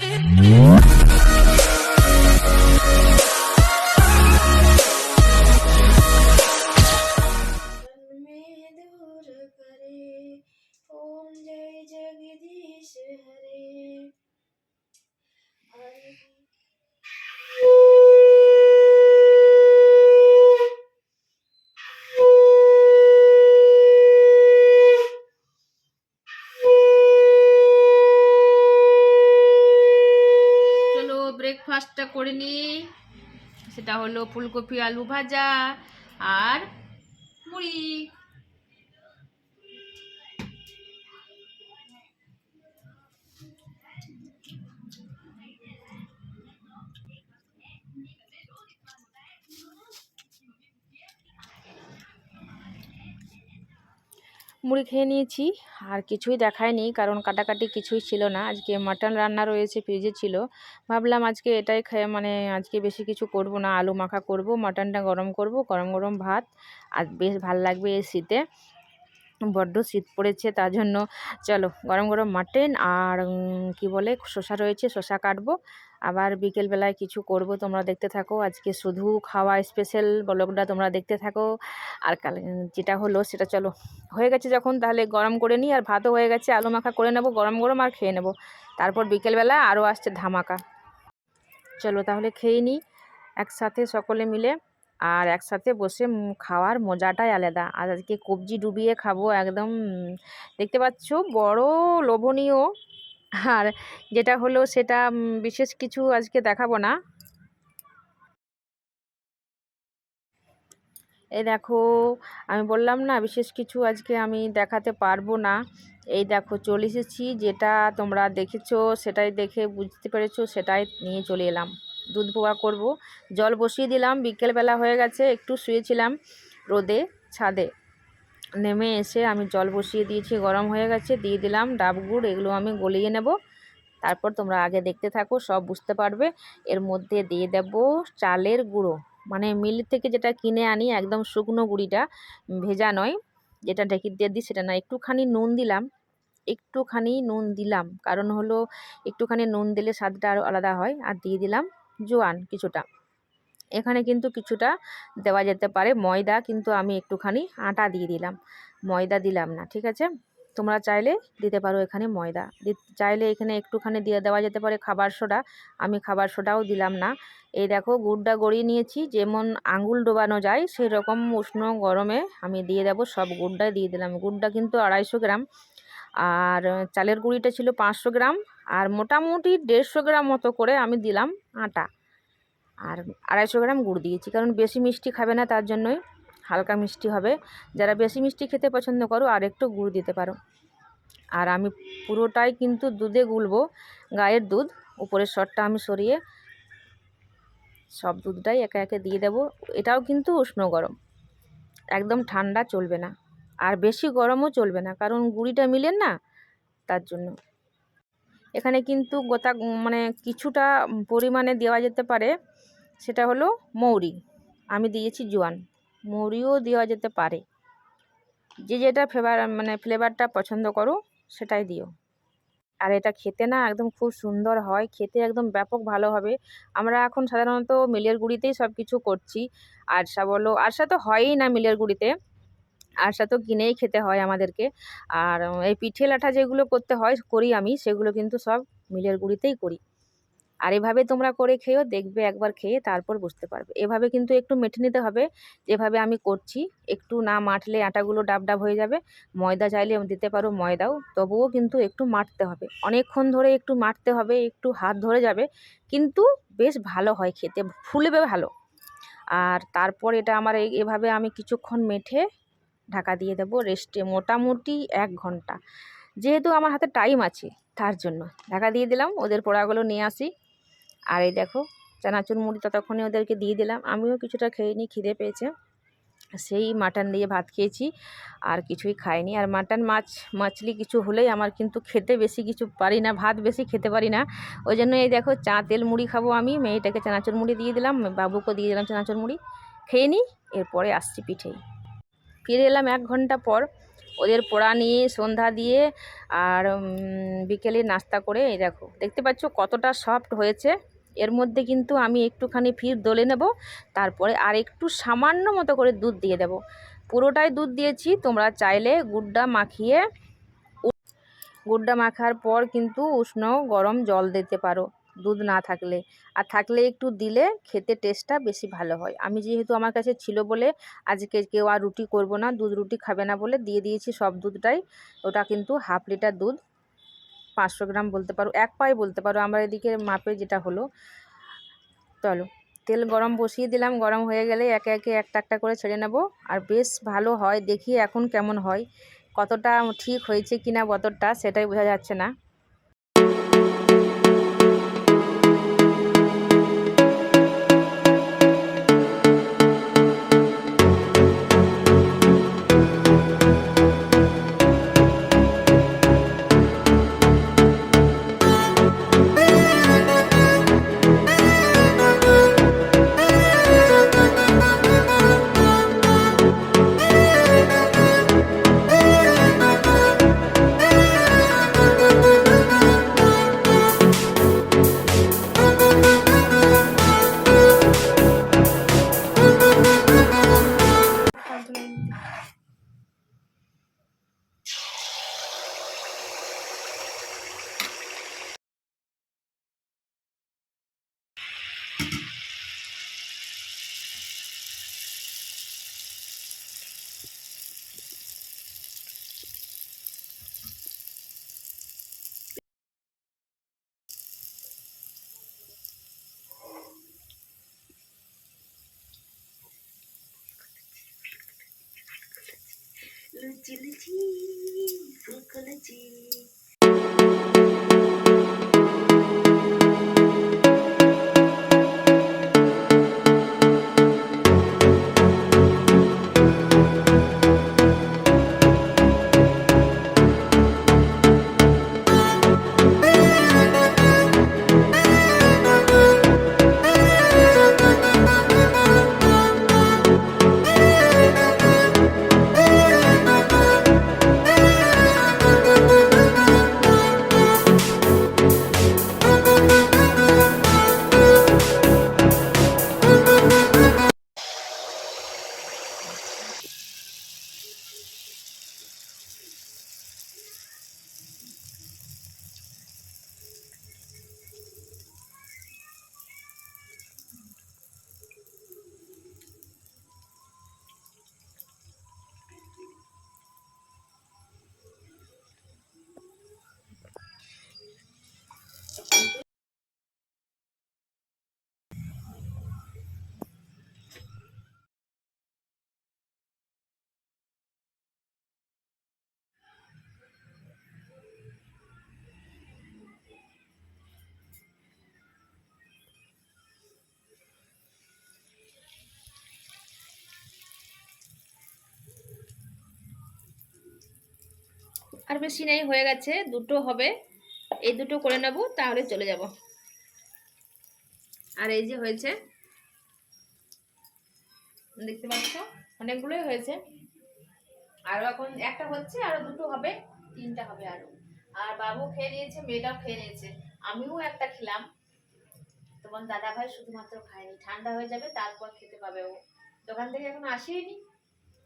it. ব্রেকফাস্টটা করে নিই সেটা হলো ফুলকপি আলু ভাজা আর মুড়ি। মুড়ি খেয়ে নিয়েছি। আর কিছুই দেখায়নি কারণ কাটাকাটি কিছুই ছিল না। আজকে মাটন রান্না রয়েছে, ফ্রিজে ছিল। ভাবলাম আজকে এটাই খেয়ে মানে আজকে বেশি কিছু করব না। আলু মাখা করব, মাটনটা গরম করব, গরম গরম ভাত। আর বেশ ভালো লাগবে এই শীতে। বড্ড শীত পড়েছে, তার জন্য চলো গরম গরম মাটন আর কি বলে, শসা রয়েছে, শসা কাটবো। আবার বিকেলবেলায় কিছু করব, তোমরা দেখতে থাকো। আজকে শুধু খাওয়া স্পেশাল ব্লগটা তোমরা দেখতে থাকো। আর কাল, যেটা হলো সেটা চলো। হয়ে গেছে যখন, তাহলে গরম করে নিই আর ভাতও হয়ে গেছে, আলু মাখা করে নেব, গরম গরম আর খেয়ে নেব। তারপর বিকেলবেলা আরও আসছে ধামাকা। চলো তাহলে খেয়ে নিই একসাথে সকলে মিলে। আর একসাথে বসে খাওয়ার মজাটাই আলাদা। আর আজকে কবজি ডুবিয়ে খাব একদম দেখতে পাচ্ছ বড় লোভনীয়। আর যেটা হলো সেটা বিশেষ কিছু আজকে দেখাবো না। এই দেখো, আমি বললাম না বিশেষ কিছু আজকে আমি দেখাতে পারব না। এই দেখো চলে এসেছি, যেটা তোমরা দেখেছ, সেটাই দেখে বুঝতে পেরেছ, সেটাই নিয়ে চলে এলাম। দুধ পোয়া করব। জল বসিয়ে দিলাম, বিকেলবেলা হয়ে গেছে, একটু শুয়েছিলাম রোদে, ছাদে। নেমে এসে আমি জল বসিয়ে দিয়েছি, গরম হয়ে গেছে, দিয়ে দিলাম ডাব গুড়, এগুলো আমি গলিয়ে নেব। তারপর তোমরা আগে দেখতে থাকো, সব বুঝতে পারবে। এর মধ্যে দিয়ে দেব চালের গুঁড়ো। মানে মিল থেকে যেটা কিনে আনি, একদম শুকনো গুঁড়িটা, ভেজা নয়, যেটা ঢেঁকির দিয়ে দিই, সেটা না। একটুখানি নুন দিলাম, একটুখানি নুন দিলাম। কারণ হলো, একটুখানি নুন দিলে স্বাদটা আরও আলাদা হয়, আর দিয়ে দিলাম জোয়ান কিছুটা। এখানে কিন্তু কিছুটা দেওয়া যেতে পারে। ময়দা কিন্তু আমি একটুখানি আটা দিয়ে দিলাম। ময়দা দিলাম না, ঠিক আছে? তোমরা চাইলে দিতে পারো এখানে ময়দা। চাইলে এখানে একটুখানি দিয়ে দেওয়া যেতে পারে খাবার সোডা। আমি খাবার সোডাও দিলাম না। এই দেখো গুড়টা গড়িয়ে নিয়েছি। যেমন আঙুল ডোবানো যায় সেই রকম উষ্ণ গরমে আমি দিয়ে দেবো সব গুড়টাই দিয়ে দিলাম। গুড়টা কিন্তু আড়াইশো গ্রাম। আর চালের গুঁড়িটা ছিল পাঁচশো গ্রাম। আর মোটামুটি দেড়শো গ্রাম মতো করে আমি দিলাম আটা। আর আড়াইশো গ্রাম গুড় দিয়েছি, কারণ বেশি মিষ্টি খাবে না তার জন্যই হালকা মিষ্টি হবে। যারা বেশি মিষ্টি খেতে পছন্দ করো আর একটু গুড় দিতে পারো। আর আমি পুরোটাই কিন্তু দুধে গুলবো, গায়ের দুধ, উপরের শটটা আমি সরিয়ে সব দুধটাই একে একে দিয়ে দেবো। এটাও কিন্তু উষ্ণ গরম, একদম ঠান্ডা চলবে না। আর বেশি গরমও চলবে না, কারণ গুঁড়িটা মিলেন না তার জন্য। এখানে কিন্তু গোটা মানে কিছুটা পরিমাণে দেওয়া যেতে পারে, সেটা হলো মৌরি। আমি দিয়েছি জোয়ান, মৌরিও দেওয়া যেতে পারে। যে যেটা ফ্লেভার মানে ফ্লেভারটা পছন্দ করো, সেটাই দিও। আর এটা খেতে না একদম খুব সুন্দর হয়, খেতে একদম ব্যাপক ভালো হবে। আমরা এখন সাধারণত মিলের গুঁড়িতেই সব কিছু করছি আরসা বলো আরসা তো হয়ই না মিলের গুঁড়িতে। আরসা তো কিনেই খেতে হয় আমাদেরকে। আর এই পিঠে লাঠা যেগুলো করতে হয়, করি আমি, সেগুলো কিন্তু সব মিলের গুঁড়িতেই করি। আর এভাবে তোমরা করে খেয়েও দেখবে একবার খেয়ে তারপর বুঝতে পারবে। এভাবে কিন্তু একটু মেখে নিতে হবে, যেভাবে আমি করছি। একটু না মাঠলে আটাগুলো ডাব ডাব হয়ে যাবে। ময়দা চাইলে দিতে পারো ময়দাও, তবুও কিন্তু একটু মাঠতে হবে। অনেকক্ষণ ধরে একটু মাঠতে হবে, একটু হাত ধরে যাবে, কিন্তু বেশ ভালো হয় খেতে, ফুলবে ভালো। আর তারপর এটা আমার এভাবে আমি কিছুক্ষণ মেঠে ঢাকা দিয়ে দেবো রেস্টে মোটামুটি এক ঘণ্টা। যেহেতু আমার হাতে টাইম আছে, তার জন্য। ঢাকা দিয়ে দিলাম, ওদের পোড়াগুলো নিয়ে আসি। আর এই দেখো, চানাচুর মুড়ি ততক্ষণে ওদেরকে দিয়ে দিলাম। আমিও কিছুটা খেয়ে নিই, খিদে পেয়েছে। সেই মাটন দিয়ে ভাত খেয়েছি, আর কিছুই খাইনি। আর মাটন মাছ, মাছলি কিছু হলেই আমার কিন্তু খেতে বেশি কিছু পারি না, ভাত বেশি খেতে পারি না। ওই জন্য এই দেখো, চা, তেল, মুড়ি খাব আমি। মেয়েটাকে চানাচুর মুড়ি দিয়ে দিলাম বাবুকে দিয়ে দিলাম চানাচুর মুড়ি। খেয়ে নিই, এরপরে আসছি পিঠেই। ফিরে এলাম এক ঘণ্টা পর। ওদের পড়া নিয়ে, সন্ধ্যা দিয়ে আর বিকেলে নাস্তা করে, এই দেখো, দেখতে পাচ্ছ কতটা সফট হয়েছে। এর মধ্যে কিন্তু আমি একটুখানি ফির দলে নেব, তারপরে আর একটু সামান্য মতো করে দুধ দিয়ে দেব। পুরোটাই দুধ দিয়েছি, তোমরা চাইলে গুড়টা মাখিয়ে গুড়টা মাখার পর কিন্তু উষ্ণ গরম জল দিতে পারো। দুধ না থাকলে। আর থাকলে একটু দিলে খেতে টেস্টটা বেশি ভালো হয়। আমি যেহেতু আমার কাছে ছিল বলে আজকে কেউ আর রুটি করব না, দুধ রুটি খাবে না বলে দিয়ে দিয়েছি সব দুধটাই। ওটা কিন্তু হাফ লিটার দুধ। পাঁচশো গ্রাম বলতে পারো, এক পাই বলতে পারো। আমার এদিকে মাপে যেটা হলো, চলো। তেল গরম বসিয়ে দিলাম, গরম হয়ে গেলে একে একে একটা একটা করে ছেড়ে নেব। আর বেশ ভালো হয়, দেখি এখন কেমন হয়, কতটা ঠিক হয়েছে কিনা বতরটা সেটাই বোঝা যাচ্ছে না। লুচি ফুল ফুলকো আর বেশি নেই হয়ে গেছে, দুটো হবে। এই দুটো করে নেব, তাহলে চলে যাব। আর এই যে হয়েছে, দেখতে পাচ্ছ? অনেকগুলোই হয়েছে। আরও এখন একটা হচ্ছে আরও দুটো হবে, তিনটা হবে আরও আর বাবু খেয়ে নিয়েছে, মেয়েটাও খেয়ে নিয়েছে। আমিও একটা খেলাম। তোমার দাদা ভাই শুধুমাত্র খায়নি, ঠান্ডা হয়ে যাবে, তারপর খেতে পাবে ও। দোকান থেকে এখন আসেনি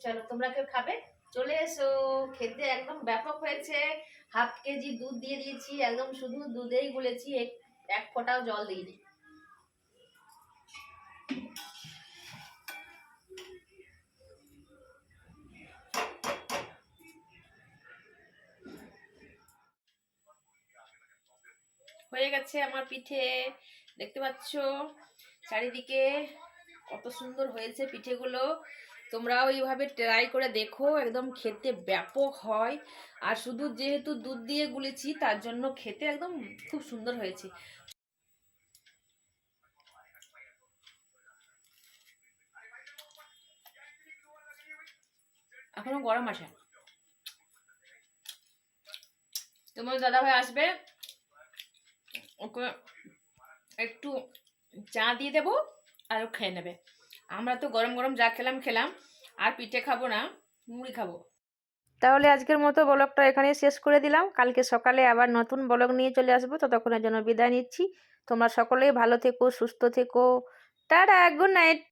চলো, তোমরা কেউ খাবে? চলে এসো। খেতে একদম ব্যাপক হয়েছে। হাফ কেজি দুধ দিয়ে দিয়েছি, একদম শুধু দুধেই গুলেছি, এক- ফোঁটাও জল দিইনি। হয়ে গেছে আমার পিঠে। দেখতে পাচ্ছ? চারিদিকে কত সুন্দর হয়েছে পিঠেগুলো। তোমরাও এইভাবে ট্রাই করে দেখো, একদম খেতে ব্যাপক হয়। আর শুধু যেহেতু দুধ দিয়ে গুলেছি, তার জন্য খেতে একদম খুব সুন্দর হয়েছে। এখনও গরম আসে তোমার দাদা ভাই আসবে। ওকে একটু চা দিয়ে দেবো আর খেয়ে নেবে। আমরা তো গরম গরম যা খেলাম খেলাম। আর পিঠে খাব না, মুড়ি খাব। তাহলে আজকের মতো ব্লগটা এখানেই শেষ করে দিলাম। কালকে সকালে আবার নতুন ব্লগ নিয়ে চলে আসব, ততক্ষণের জন্য বিদায় নিচ্ছি। তোমরা সকলেই ভালো থেকো, সুস্থ থেকো। Tata good night